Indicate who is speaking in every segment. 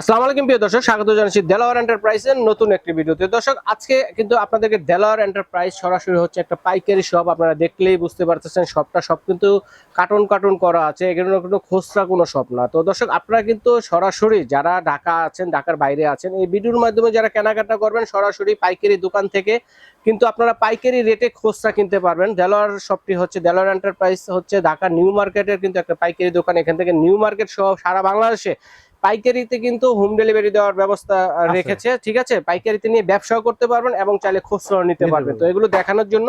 Speaker 1: আসসালামু আলাইকুম প্রিয় দর্শক, স্বাগত জানাচ্ছি দেলোয়ার এন্টারপ্রাইজের নতুন একটি ভিডিওতে। দর্শক, আজকে কিন্তু আপনাদেরকে দেলোয়ার এন্টারপ্রাইজ সরাসরি হচ্ছে একটা পাইকারি শপ আপনারা দেখলেই বুঝতে পারতেছেন শপটা সব কিন্তু কার্টুন কার্টুন করা আছে, এখানে কোনো খুচরা কোনো শপ না। তো দর্শক, আপনারা কিন্তু সরাসরি যারা ঢাকা আছেন, ঢাকার বাইরে আছেন, এই ভিডিওর মাধ্যমে যারা কেনাকাটা করবেন, সরাসরি পাইকারি দোকান থেকে কিন্তু আপনারা পাইকারি রেটে খুচরা কিনতে পারবেন। দেলোয়ার শপটি হচ্ছে দেলোয়ার এন্টারপ্রাইজ হচ্ছে ঢাকা নিউ মার্কেটের কিন্তু একটা পাইকারি দোকান। এখান থেকে নিউ মার্কেট সহ সারা বাংলাদেশে পাইকারিতে কিন্তু হোম ডেলিভারি দেওয়ার ব্যবস্থা রেখেছে ঠিক আছে? পাইকারিতে নিয়ে ব্যবসাও করতে পারবেন এবং চাইলে খুচরাও নিতে পারবেন। তো এগুলো দেখানোর জন্য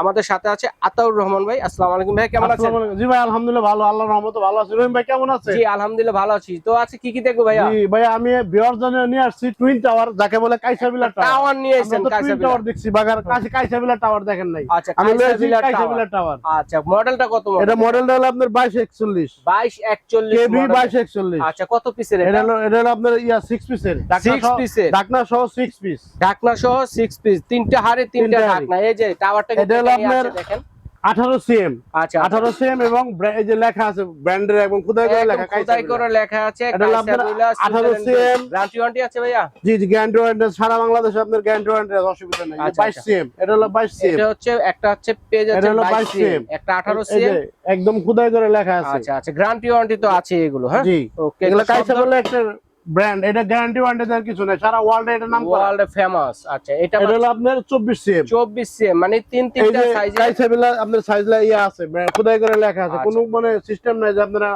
Speaker 1: আমাদের সাথে আছে আতাউর রহমান ভাই। আসসালামু আলাইকুম ভাই কেমন আছেন?
Speaker 2: জি ভাই আলহামদুলিল্লাহ ভালো আল্লাহর রহমতে ভালো আছি। রহিম ভাই কেমন আছে
Speaker 1: জি আলহামদুলিল্লাহ ভালো আছি। তো আছে কি কি দেখব ভাইয়া?
Speaker 2: জি ভাই আমি বিয়ার জন্য নিয়ে আসছি টুইন টাওয়ার যাকে বলে কাইসাবিলা টাওয়ার
Speaker 1: টাওয়ার নিয়ে এসেছেন কাইসাবিলা
Speaker 2: টাওয়ার দেখছি বাগার কাছে কাইসাবিলা টাওয়ার দেখেন নাই।
Speaker 1: আচ্ছা কাইসাবিলা
Speaker 2: কাইসাবিলা
Speaker 1: টাওয়ার আচ্ছা মডেলটা কত মডেল
Speaker 2: এটা মডেলটা হলো আপনার 2241
Speaker 1: 22 41
Speaker 2: কেবি
Speaker 1: model।
Speaker 2: 2241
Speaker 1: আচ্ছা কত পিসের
Speaker 2: এটা?
Speaker 1: এটা
Speaker 2: হলো আপনার ইয়া 6 পিসের
Speaker 1: 6 পিসের
Speaker 2: ঢাকনা সহ 6 পিস
Speaker 1: ঢাকনা সহ 6 পিস তিনটা হাড়ে তিনটা ঢাকনা এই যে টাওয়ারটা
Speaker 2: এটা হলো আপনার-
Speaker 1: দেখেন।
Speaker 2: 18 সিএম
Speaker 1: আচ্ছা
Speaker 2: 18 সিএম এবং এই যে লেখা আছে ব্র্যান্ডের এবং খুদাই করে লেখা
Speaker 1: খোদাই করে লেখা আছে
Speaker 2: এটা হলো আপনার 18 CM
Speaker 1: গ্যারান্টি ওয়ারেন্টি আছে ভাইয়া?
Speaker 2: জি জি গ্যারান্টি ওয়ারেন্টি সারা বাংলাদেশে আপনার গ্যারান্টি ওয়ারেন্টি অসুবিধা নাই।
Speaker 1: আচ্ছা,
Speaker 2: 22 সিএম এটা হলো 22 সিএম
Speaker 1: এটা হচ্ছে একটা হচ্ছে পেজ আছে
Speaker 2: এটা হলো
Speaker 1: 22
Speaker 2: 22
Speaker 1: সিএম একটা 18
Speaker 2: এই
Speaker 1: সিএম
Speaker 2: একদম খুদাই করে লেখা আছে।
Speaker 1: আচ্ছা আচ্ছা। গ্যারান্টি ওয়ারেন্টি তো আছে এগুলো হ্যাঁ?
Speaker 2: জি।
Speaker 1: ওকে
Speaker 2: এগুলো কাইসা বলে একটা ব্র্যান্ড এটা গ্যারান্টি ওয়ারেন্টি দেওয়ার কিছু নাই। সারা ওয়ার্ল্ডে এটা নাম করা।
Speaker 1: ওয়ার্ল্ড ফেমাস আচ্ছা এটা
Speaker 2: এটা হলো আপনার 24 সিএম
Speaker 1: 24 সিএম মানে তিন
Speaker 2: এই
Speaker 1: তিনটা সাইজে
Speaker 2: কাইসা আপনার সাইজ লা ইয়া আছে brand খুদাই করে লেখা আছে।
Speaker 1: আচ্ছা।
Speaker 2: কোনো মানে সিস্টেম নাই যে আপনারা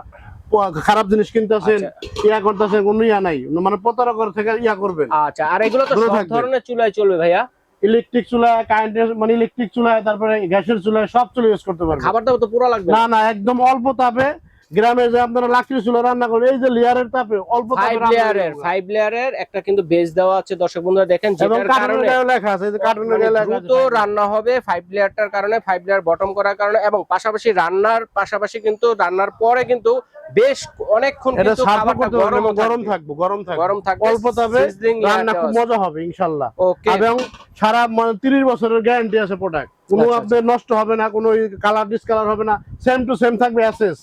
Speaker 2: খারাপ জিনিস কিনতেছেন
Speaker 1: আচ্ছা।
Speaker 2: ইয়া করতেছেন কোনো ইয়া নাই। মানে প্রতারকের থেকে ইয়া করবেন।
Speaker 1: আচ্ছা আর এগুলো তো সব ধরনের চুলায় চলবে ভাইয়া।
Speaker 2: ইলেকট্রিক চুলা কারেন্টের মানে ইলেকট্রিক চুলা তারপরে গ্যাসের চুলা সব চুলা ইউজ করতে পারবেন।
Speaker 1: খাবার দাবার তো পুরো লাগবে।
Speaker 2: না না একদম অল্প তাপে গ্রামে যে আপনারা লাকড়ি চুলা রান্না করেন এই যে লেয়ারের তাপে অল্প
Speaker 1: ফাইভ লেয়ারের ফাইভ লেয়ারের একটা কিন্তু বেস দেওয়া আছে দর্শক বন্ধুরা দেখেন যেটার কারণে
Speaker 2: লেখা আছে যে কার্টুনের
Speaker 1: মানে
Speaker 2: গায়ে লেখা
Speaker 1: দ্রুত রান্না হবে ফাইভ লেয়ারটার কারণে ফাইভ লেয়ার বটম করার কারণে এবং পাশাপাশি রান্নার পাশাপাশি কিন্তু রান্নার পরে কিন্তু বেশ অনেকক্ষণ কিন্তু খাবারটা গরম
Speaker 2: গরম থাকবে গরম থাকবে।
Speaker 1: গরম থাকবে
Speaker 2: অল্প তাপে রান্না খুব মজা হবে ইনশাআল্লাহ এবং সারা মানে 30 বছরের গ্যারান্টি আছে প্রোডাক্ট কোনো
Speaker 1: আচ্ছা,
Speaker 2: আপনার নষ্ট হবে না কোনো কালার ডিসকালার হবে না সেম টু সেম থাকবে এসএস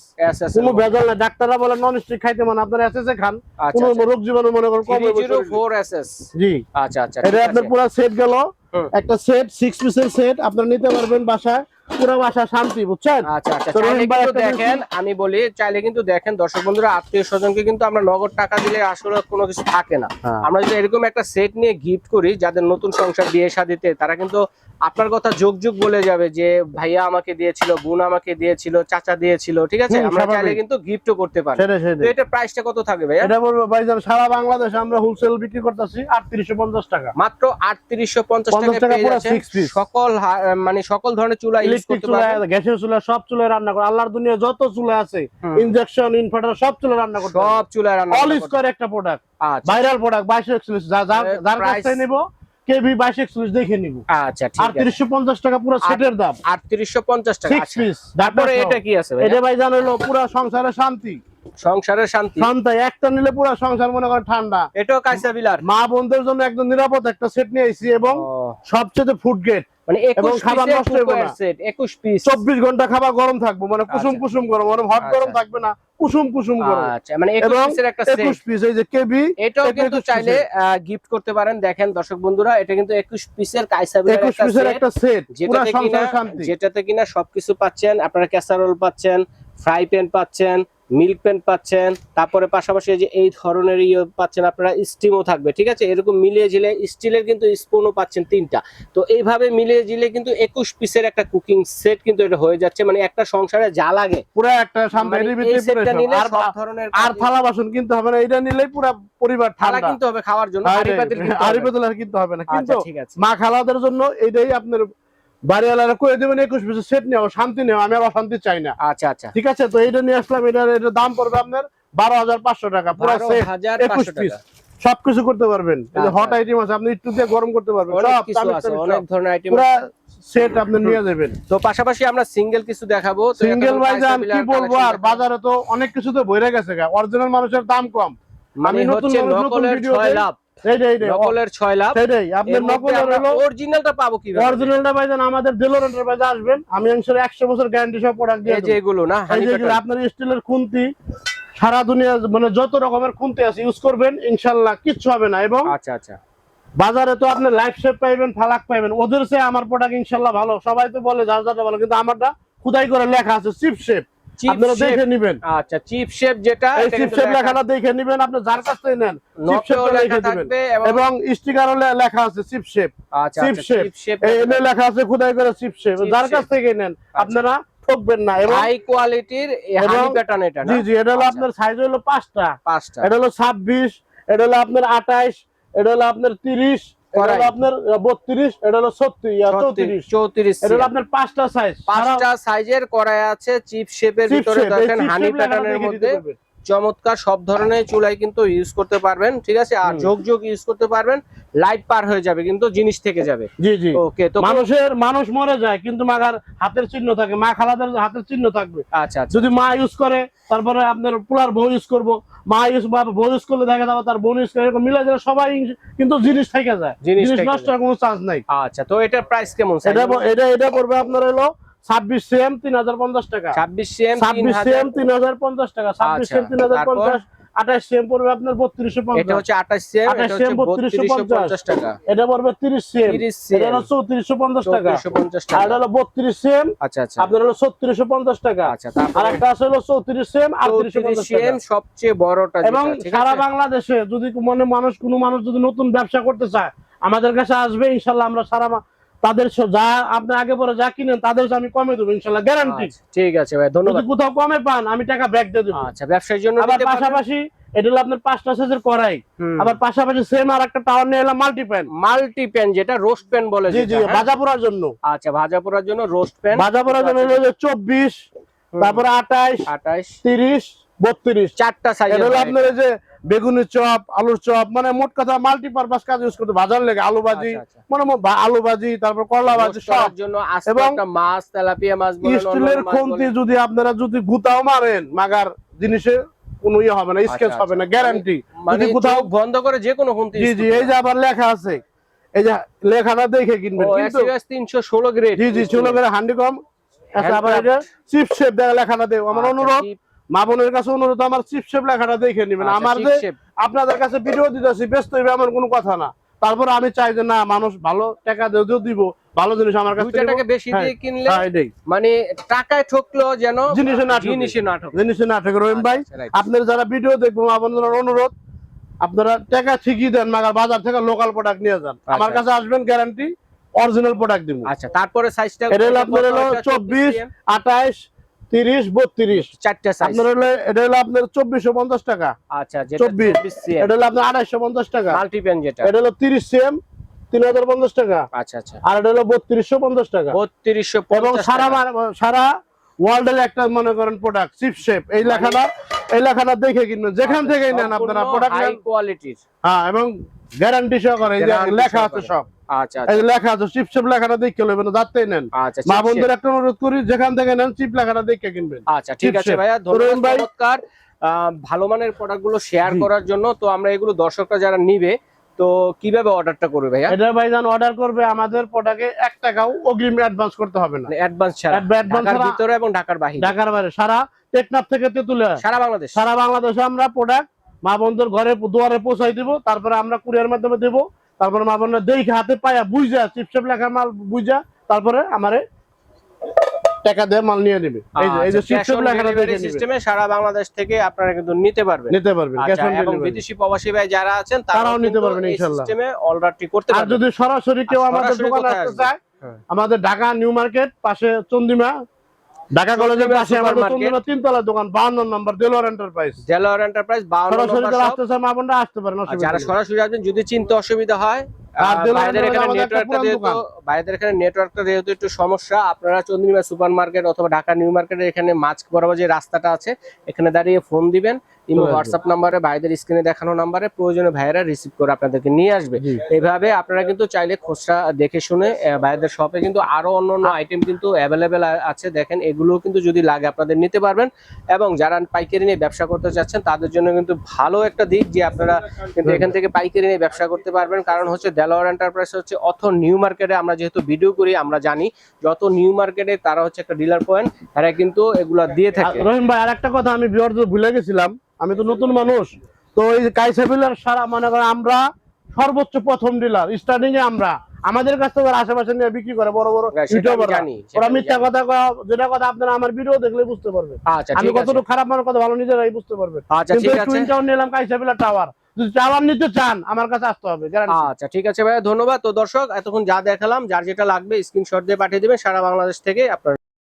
Speaker 2: কোনো ভেজাল না ডাক্তাররা বলে নন স্টিক খাইতে মানে আপনার এসএস এ খান।
Speaker 1: আচ্ছা
Speaker 2: কোনো রোগ জীবাণু মনে করেন কম হবে
Speaker 1: জিরো
Speaker 2: শরীরে।
Speaker 1: Four S S
Speaker 2: G.
Speaker 1: আচ্ছা আচ্ছা
Speaker 2: এটা আপনার পুরো সেট গেল। একটা সেট সিক্স পিসের সেট আপনারা নিতে পারবেন বাসায়। পুরো বাসা শান্তি বুঝছেন?
Speaker 1: আচ্ছা আচ্ছা। দেখেন আমি বলি চাইলে কিন্তু দেখেন দর্শক বন্ধুরা আত্মীয় স্বজনকে কিন্তু আমরা নগদ টাকা দিলে আসলে কোনো কিছু থাকে না।
Speaker 2: হ্যাঁ।
Speaker 1: আমরা যদি এরকম একটা সেট নিয়ে গিফট করি যাদের নতুন সংসার বিয়ে শাদিতে তারা কিন্তু আপনার কথা যোগ যোগ বলে যাবে যে ভাইয়া আমাকে দিয়েছিল বোন আমাকে দিয়েছিল চাচা দিয়েছিল ঠিক আছে? আমরা চাইলে কিন্তু গিফটও করতে পারি। তো এটা প্রাইসটা কত থাকবে ভাইয়া?
Speaker 2: এটা বলব ভাইজান সারা বাংলাদেশে আমরা হোলসেল বিক্রি করতেছি আটত্রিশশো পঞ্চাশ টাকা।
Speaker 1: মাত্র আটত্রিশশো পঞ্চাশ
Speaker 2: 50
Speaker 1: টাকা
Speaker 2: পুরো
Speaker 1: যাচ্ছেন
Speaker 2: six piece।
Speaker 1: সকল মানে সকল ধরনের চুলা ইউজ করতে
Speaker 2: চুলা
Speaker 1: পারবেন
Speaker 2: গ্যাসের চুলা সব চুলায় রান্না করে আল্লাহর দুনিয়া যত চুলা আছে। ইনজেকশন ইনভার্টার সব চুলা রান্না করতে
Speaker 1: সব চুলায় রান্না
Speaker 2: অল
Speaker 1: করতে
Speaker 2: স্কোয়ার একটা প্রোডাক্ট
Speaker 1: আচ্ছা।
Speaker 2: ভাইরাল প্রোডাক্ট বাইশ একচল্লিশ যার
Speaker 1: এর
Speaker 2: যার কাছ থেকে নেব বাইশ একচল্লিশ দেখে নিব।
Speaker 1: আচ্ছা ঠিক আছে।
Speaker 2: টাকা পুরো সেটের দাম।
Speaker 1: আটত্রিশশো পঞ্চাশ টাকা
Speaker 2: সিক্স
Speaker 1: আচ্ছা।
Speaker 2: পিস
Speaker 1: তারপরে এটা কি আছে?
Speaker 2: এটা ভাই জানো হলো পুরো সংসারে শান্তি।
Speaker 1: সংসারের শান্তি।
Speaker 2: শান্তি একটা নিলে পুরো সংসার মনে করে ঠান্ডা।
Speaker 1: এটাও কাঁচা বিলার?
Speaker 2: মা বোনদের জন্য একদম নিরাপদ একটা সেট নিয়ে এবং সবচেয়ে ফুড গেট
Speaker 1: মানে 21
Speaker 2: খাবার নষ্ট হবে না।
Speaker 1: set, 21 পিস
Speaker 2: চব্বিশ ঘণ্টা খাবার গরম থাকব মানে কুসুম
Speaker 1: আচ্ছা।
Speaker 2: কুসুম গরম মানে হট গরম
Speaker 1: আচ্ছা।
Speaker 2: থাকবে না কুসুম কুসুম গরম।
Speaker 1: আচ্ছা মানে 21
Speaker 2: এবং
Speaker 1: পিসের একটা সেট
Speaker 2: একুশ পিস এই যে কেবি
Speaker 1: এটাও কিন্তু
Speaker 2: 21
Speaker 1: চাইলে গিফট করতে পারেন। দেখেন দর্শক বন্ধুরা এটা কিন্তু 21 পিসের কাইসা বিলার
Speaker 2: একুশ
Speaker 1: একটা
Speaker 2: পিসের একটা সেট
Speaker 1: যেটাতে কিনা যেটাতে কিনা সবকিছু পাচ্ছেন। আপনারা ক্যাসারোল পাচ্ছেন ফ্রাই প্যান পাচ্ছেন মিল্ক প্যান পাচ্ছেন তারপরে পাশাপাশি যে এই ধরনের ইয়ে পাচ্ছেন আপনারা স্টিমও থাকবে ঠিক আছে? এরকম মিলিয়ে ঝিলে স্টিলের কিন্তু স্পুনও পাচ্ছেন তিনটা। তো এইভাবে মিলিয়ে ঝিলে কিন্তু একুশ পিসের একটা কুকিং সেট কিন্তু এটা হয়ে যাচ্ছে মানে একটা সংসারে যা লাগে।
Speaker 2: পুরো একটা
Speaker 1: মানে।
Speaker 2: আর
Speaker 1: সব ধরনের
Speaker 2: আর থালা বাসন কিনতে হবে না এটা নিলেই পুরো পরিবার
Speaker 1: থালা কিনতে হবে খাওয়ার জন্য
Speaker 2: আরে,
Speaker 1: হাঁড়ি পাতিল কিনতে হবে।
Speaker 2: আর কিনতে হবে না কিন্তু
Speaker 1: আচ্ছা আছে।
Speaker 2: মা খালাদের জন্য এটাই আপনার বাড়িওয়ালারা করে দেবেন একুশ পিসের সেট নেওয়া শান্তি নেওয়া আমি আর অশান্তি চাই না।
Speaker 1: আচ্ছা আচ্ছা।
Speaker 2: ঠিক আছে? তো এইটা নিয়ে আসলাম এটার এটার দাম পড়বে আপনার বারো হাজার পাঁচশো টাকা পুরো সেট একুশ পিস সবকিছু করতে পারবেন।
Speaker 1: আচ্ছা।
Speaker 2: হট আইটেম আছে আপনি একটু দিয়ে গরম করতে পারবেন।
Speaker 1: অনেক। ধরনের আইটেম
Speaker 2: পুরা সেট আপনি নিয়ে যাবেন
Speaker 1: তো পাশাপাশি আমরা সিঙ্গেল কিছু দেখাবো
Speaker 2: সিঙ্গেল ভাইজান কি বলব আর বাজারে তো অনেক কিছু তো বইরে গেছে অরিজিনাল মানুষের দাম কম।
Speaker 1: মানে
Speaker 2: আমি নতুন নতুন ভিডিও
Speaker 1: লাভ। নকলের ছয় লাভ।
Speaker 2: সেটাই আপনার নকলের হলো
Speaker 1: অরিজিনালটা পাবো কীভাবে?
Speaker 2: অরিজিনালটা ভাইজান আমাদের দেলোর এন্টারপ্রাইজে আসবেন। আমি অংশের একশো বছর গ্যারান্টি সব প্রোডাক্ট দিয়ে
Speaker 1: যে এগুলো না
Speaker 2: এই
Speaker 1: হানি
Speaker 2: যে এগুলো আপনার স্টিলের খুন্তি সারা দুনিয়া মানে যত রকমের খুনতে আছে ইউজ করবেন ইনশাল্লাহ কিচ্ছু হবে না। এবং
Speaker 1: আচ্ছা আচ্ছা।
Speaker 2: বাজারে তো আপনি লাইফ শেপ পাইবেন ফালাক পাইবেন ওদের সে আমার প্রোডাক্ট ইনশাল্লাহ ভালো। সবাই তো বলে যার যারটা ভালো কিন্তু আমারটা খুদাই করে লেখা আছে চিপ শেপ
Speaker 1: চিপ
Speaker 2: আপনারা দেখে নিবেন।
Speaker 1: আচ্ছা চিপ শেপ যেটা
Speaker 2: এই চিপ শেপ লেখাটা দেখে নিবেন আপনি যার কাছ থেকে নেন চিপ
Speaker 1: নখেও লেখা থাকবে এবং
Speaker 2: এবং স্টিকারও লেখা আছে চিপ শেপ
Speaker 1: আচ্ছা
Speaker 2: চিপ শেপ এই এনে লেখা আছে খুদাই করে চিপ শেপ যার কাছ থেকে নেন আপনারা ঠকবেন না। এবং
Speaker 1: হাই কোয়ালিটির হানি প্যাটার্ন এটা
Speaker 2: জি জি এটা হলো
Speaker 1: আচ্ছা,
Speaker 2: আপনার সাইজ হলো এটা হলো ছাব্বিশ এটা হলো আপনার আঠাইশ এটা হলো আপনার তিরিশ এটা হলো
Speaker 1: কড়াই।
Speaker 2: আপনার বত্রিশ এটা হলো চৌত্রিশ।
Speaker 1: চৌত্রিশ
Speaker 2: এটা আপনার পাঁচটা সাইজ
Speaker 1: পাঁচটা সাইজের করাই আছে চিপ শেপের ভিতরে দেখেন হানি প্যাটার্নের মধ্যে। চমৎকার সব ধরনের চুলাই কিন্তু ইউজ করতে পারবেন ঠিক আছে? আর যোগ যোগ ইউজ করতে পারবেন লাইট পার হয়ে যাবে কিন্তু জিনিস থেকে যাবে।
Speaker 2: জি জি।
Speaker 1: ওকে তো
Speaker 2: মানুষের মানুষ মরে যায় কিন্তু মাগার হাতের চিহ্ন থাকে মা খালাদের হাতের চিহ্ন থাকবে।
Speaker 1: আচ্ছা আচ্ছা।
Speaker 2: যদি মা ইউজ করে তারপরে আপনার পোলার বউ ইউজ করব মা ইউজ বা বউ ইউজ করলে দেখা যাবে তার বোন ইউজ করে এরকম মিলে যায় সবাই কিন্তু জিনিস থেকে যায়।
Speaker 1: জিনিস
Speaker 2: নষ্ট হওয়ার কোনো চান্স নাই।
Speaker 1: আচ্ছা তো এটার প্রাইস কেমন?
Speaker 2: এটা এটা এটা পড়বে আপনার হলো ছাব্বিশ সেম তিন হাজার পঞ্চাশ টাকা।
Speaker 1: ছাব্বিশ সিএম
Speaker 2: ছাব্বিশ সেম তিন হাজার পঞ্চাশ টাকা। ছাব্বিশ
Speaker 1: আচ্ছা,
Speaker 2: তিন হাজার পঞ্চাশ আঠাশ সেম পড়বে আপনার বত্রিশশো
Speaker 1: এটা হচ্ছে আঠাশ সিএম এটা
Speaker 2: 28
Speaker 1: বত্রিশশো পঞ্চাশ টাকা।
Speaker 2: এটা পড়বে তিরিশ সেম
Speaker 1: 30
Speaker 2: এটা হলো চৌত্রিশশো পঞ্চাশ টাকা। আর এটা হলো বত্রিশ সেম
Speaker 1: আচ্ছা আচ্ছা।
Speaker 2: আপনার হলো ছত্রিশশো পঞ্চাশ টাকা।
Speaker 1: আচ্ছা
Speaker 2: আর একটা আছে হলো চৌত্রিশ সেম আটত্রিশশো পঞ্চাশ
Speaker 1: সিএম সবচেয়ে বড়টা
Speaker 2: এবং সারা বাংলাদেশে যদি মনে মানুষ কোনো মানুষ যদি নতুন ব্যবসা করতে চায় আমাদের কাছে আসবে ইনশাল্লাহ আমরা সারা তাদের যা আপনি আগে পরে যা কিনেন তাদের আমি কমে দেবো ইনশাল্লাহ গ্যারান্টি
Speaker 1: আচ্ছা, ঠিক আছে ভাই ধন্যবাদ।
Speaker 2: কোথাও কমে পান আমি টাকা ব্যাক দিয়ে দেবো।
Speaker 1: আচ্ছা ব্যবসার জন্য
Speaker 2: আবার পাশাপাশি এটা হলো আপনার পাঁচটা সাইজের করাই আবার পাশাপাশি সেম আর একটা টাওয়ার নিয়ে এলাম মাল্টি প্যান
Speaker 1: মাল্টি প্যান যেটা রোস্ট প্যান বলে
Speaker 2: জি জি
Speaker 1: হ্যাঁ?
Speaker 2: ভাজা পোড়ার জন্য।
Speaker 1: আচ্ছা ভাজা পোড়ার জন্য রোস্ট প্যান
Speaker 2: ভাজা পোড়ার জন্য হলো তারপরে আঠাইশ
Speaker 1: আঠাশ।
Speaker 2: তিরিশ বত্রিশ।
Speaker 1: চারটা সাইজ
Speaker 2: এটা হলো আপনার এই যে বেগুনি চপ আলুর চপ মানে মোট কথা মাল্টিপারপাস কাজ ইউজ করতে ভাজার লেগে আলু ভাজি
Speaker 1: আচ্ছা, আচ্ছা।
Speaker 2: মানে আলু ভাজি তারপর করলা ভাজি সব। এবং
Speaker 1: মাছ তেলাপিয়া মাছ
Speaker 2: স্টিলের
Speaker 1: বলেন।
Speaker 2: যদি আপনারা যদি গুতাও মারেন মাগার জিনিসে কোনো ইয়ে হবে না স্কেচ
Speaker 1: আচ্ছা,
Speaker 2: হবে না। গ্যারান্টি
Speaker 1: মানে
Speaker 2: কোথাও
Speaker 1: বন্ধ করে যে কোনো
Speaker 2: জি জি এই যে আবার লেখা আছে এই যে লেখাটা দেখে কিনবেন কিন্তু
Speaker 1: গ্রেড
Speaker 2: জি জি হান্ডি কম আবার এটা চিপ শেপ দেখা লেখাটা দেব আমার অনুরোধ। মা বোনের কাছে অনুরোধ আমার চিপ শেপ লেখাটা দেখে নেবেন।
Speaker 1: আচ্ছা,
Speaker 2: আমার যে আপনাদের কাছে ভিডিও দিতেছি ব্যস্ত হইবে আমার কোনো কথা না। তারপর আমি চাই যে না মানুষ ভালো টাকা দিয়েও দিব ভালো জিনিস আমার কাছে
Speaker 1: টাকা বেশি দিয়ে কিনলে
Speaker 2: হ্যাঁ
Speaker 1: মানে টাকায় ঠকলো যেন
Speaker 2: জিনিসে না ঠকে।
Speaker 1: জিনিসে না ঠকে।
Speaker 2: জিনিসে না থাকে রহিম ভাই
Speaker 1: আচ্ছা,
Speaker 2: আপনার যারা ভিডিও দেখব আপনাদের অনুরোধ আপনারা টাকা ঠিকই দেন মাগার বাজার থেকে লোকাল প্রোডাক্ট নিয়ে যান। আমার কাছে আসবেন গ্যারান্টি অরিজিনাল প্রোডাক্ট দিব।
Speaker 1: আচ্ছা তারপরে সাইজটা
Speaker 2: এটা আপনার হলো চব্বিশ আঠাইশ তিরিশ বত্রিশ।
Speaker 1: চারটা
Speaker 2: আপনার হলো এটা হলো আপনার চব্বিশশো পঞ্চাশ টাকা।
Speaker 1: আচ্ছা চব্বিশ।
Speaker 2: এটা হলো আপনার আড়াইশো পঞ্চাশ টাকা।
Speaker 1: যেটা।
Speaker 2: এটা হলো তিরিশ সেম তিন হাজার পঞ্চাশ টাকা।
Speaker 1: আচ্ছা আচ্ছা।
Speaker 2: আর এটা হলো বত্রিশশো পঞ্চাশ টাকা।
Speaker 1: বত্রিশশো
Speaker 2: এবং সারা সারা ওয়ার্ল্ডের একটা মনে করেন প্রোডাক্ট চিপ শেপ এই লেখাটা এই লেখাটা দেখে কিনবেন। যেখান থেকেই নেন আপনারা। প্রোডাক্ট
Speaker 1: কোয়ালিটির
Speaker 2: হ্যাঁ এবং গ্যারান্টি সহকারে লেখা আছে সব।
Speaker 1: আচ্ছা
Speaker 2: যে লেখা আছে চিপ শেপ লেখাটা দেখে নেবেন যাতেই নেন।
Speaker 1: আচ্ছা
Speaker 2: মা বন্ধুর একটা অনুরোধ করি যেখান থেকে নেন চিপ লেখাটা দেখে কিনবেন।
Speaker 1: আচ্ছা ঠিক আছে ভাইয়া ধন্যবাদ ভালো মানের প্রোডাক্টগুলো শেয়ার করার জন্য তো আমরা এগুলো দর্শকরা যারা নিবে তো কীভাবে অর্ডারটা করবে ভাইয়া?
Speaker 2: এটা ভাইজান অর্ডার করবে আমাদের প্রোডাক্টে এক টাকাও অগ্রিম অ্যাডভান্স করতে হবে না।
Speaker 1: অ্যাডভান্স ছাড়া। ভিতরে এবং ঢাকার বাহিরে।
Speaker 2: ঢাকার বাইরে সারা টেকনাফ থেকে তেতুলিয়া।
Speaker 1: সারা বাংলাদেশ।
Speaker 2: সারা বাংলাদেশে আমরা প্রোডাক্ট মা বন্ধুর ঘরে দুয়ারে পৌঁছাই দিব তারপরে আমরা কুরিয়ার মাধ্যমে দেব। তারপরে মা বোনের দেখে হাতে পায়া বুঝা চিপসেপ লেখা মাল বুঝা তারপরে আমারে টাকা দিয়ে মাল নিয়ে নেবে। এই যে এই যে চিপসেপ লেখাটা দেখে
Speaker 1: সিস্টেমে সারা বাংলাদেশ থেকে আপনারা কিন্তু নিতে পারবেন।
Speaker 2: নিতে পারবেন ক্যাশ
Speaker 1: আচ্ছা
Speaker 2: অন ডেলিভারি
Speaker 1: বিদেশি প্রবাসী ভাই যারা আছেন
Speaker 2: তারাও নিতে পারবেন ইনশাআল্লাহ।
Speaker 1: সিস্টেমে অর্ডারটি করতে
Speaker 2: আর যদি সরাসরি কেউ আমাদের দোকানে আসতে চায়। আমাদের ঢাকা নিউ মার্কেট পাশে চন্দিমা ঢাকা কলেজের পাশে
Speaker 1: আমার
Speaker 2: মার্কেট তিনতলা দোকান বাহান্ন নম্বর দেলোয়ার এন্টারপ্রাইজ
Speaker 1: জেলার এন্টারপ্রাইজ 52 নম্বর সরাসরি
Speaker 2: আসতে চায় মা বোনরা আসতে পারেন
Speaker 1: যারা। সরাসরি আসবেন যদি চিনতে অসুবিধা হয়
Speaker 2: আর
Speaker 1: আহ,
Speaker 2: দেলোয়ার
Speaker 1: ভাইদের এখানে নেটওয়ার্কটা যেহেতু
Speaker 2: দোকান।
Speaker 1: এখানে নেটওয়ার্কটা যেহেতু একটু সমস্যা আপনারা চন্দ্রিমা সুপার মার্কেট অথবা ঢাকা নিউ মার্কেটের এখানে মাছ বরাবর যে রাস্তাটা আছে এখানে দাঁড়িয়ে ফোন দিবেন ইমো হোয়াটসঅ্যাপ নাম্বারে ভাইদের স্ক্রিনে দেখানো নাম্বারে প্রয়োজনে ভাইয়েরা রিসিভ করে আপনাদেরকে নিয়ে আসবে। এইভাবে আপনারা কিন্তু চাইলে খুচরা দেখে শুনে ভাইদের শপে কিন্তু আরও অন্যান্য আইটেম কিন্তু অ্যাভেলেবেল আছে। দেখেন এগুলো কিন্তু যদি লাগে আপনাদের নিতে পারবেন। এবং যারা পাইকারি নিয়ে ব্যবসা করতে চাচ্ছেন তাদের জন্য কিন্তু ভালো একটা দিক যে আপনারা কিন্তু এখান থেকে পাইকারি নিয়ে ব্যবসা করতে পারবেন। কারণ হচ্ছে দেলোয়ার এন্টারপ্রাইজ হচ্ছে অথ নিউ মার্কেটে আমরা যেহেতু ভিডিও করি আমরা জানি যত নিউ মার্কেটে তারা হচ্ছে একটা ডিলার পয়েন্ট এরা কিন্তু এগুলা দিয়ে থাকে।
Speaker 2: রহিম ভাই আর একটা কথা আমি ভুলে গেছিলাম। আমি তো নতুন মানুষ তো এই কাইসাবিলার সারা মনে করেন আমরা সর্বোচ্চ প্রথম ডিলার স্টার্টিং এ আমরা। আমাদের কাছ থেকে আশেপাশে নিয়ে বিক্রি করে বড় বড়
Speaker 1: হ্যাঁ, সেটা আমি
Speaker 2: ইউটিউবার
Speaker 1: জানি,
Speaker 2: ওরা মিথ্যা কথা যেটা কথা আপনারা আমার ভিডিও দেখলে বুঝতে পারবেন।
Speaker 1: আচ্ছা
Speaker 2: আমি কতটুকু খারাপ মানুষ কথা ভালো নিজেরাই বুঝতে পারবেন।
Speaker 1: আচ্ছা
Speaker 2: কিন্তু
Speaker 1: ঠিক
Speaker 2: এই
Speaker 1: আছে।
Speaker 2: টুইন টাউন নিলাম কাইসাবিলা টাওয়ার যদি চান, আমার কাছে আসতে হবে
Speaker 1: আচ্ছা ঠিক আছে ভাইয়া, ধন্যবাদ। তো দর্শক, এতক্ষণ যা দেখালাম, যার যেটা লাগবে স্ক্রিনশট দিয়ে পাঠিয়ে দেবেন, সারা বাংলাদেশ থেকে আপনারা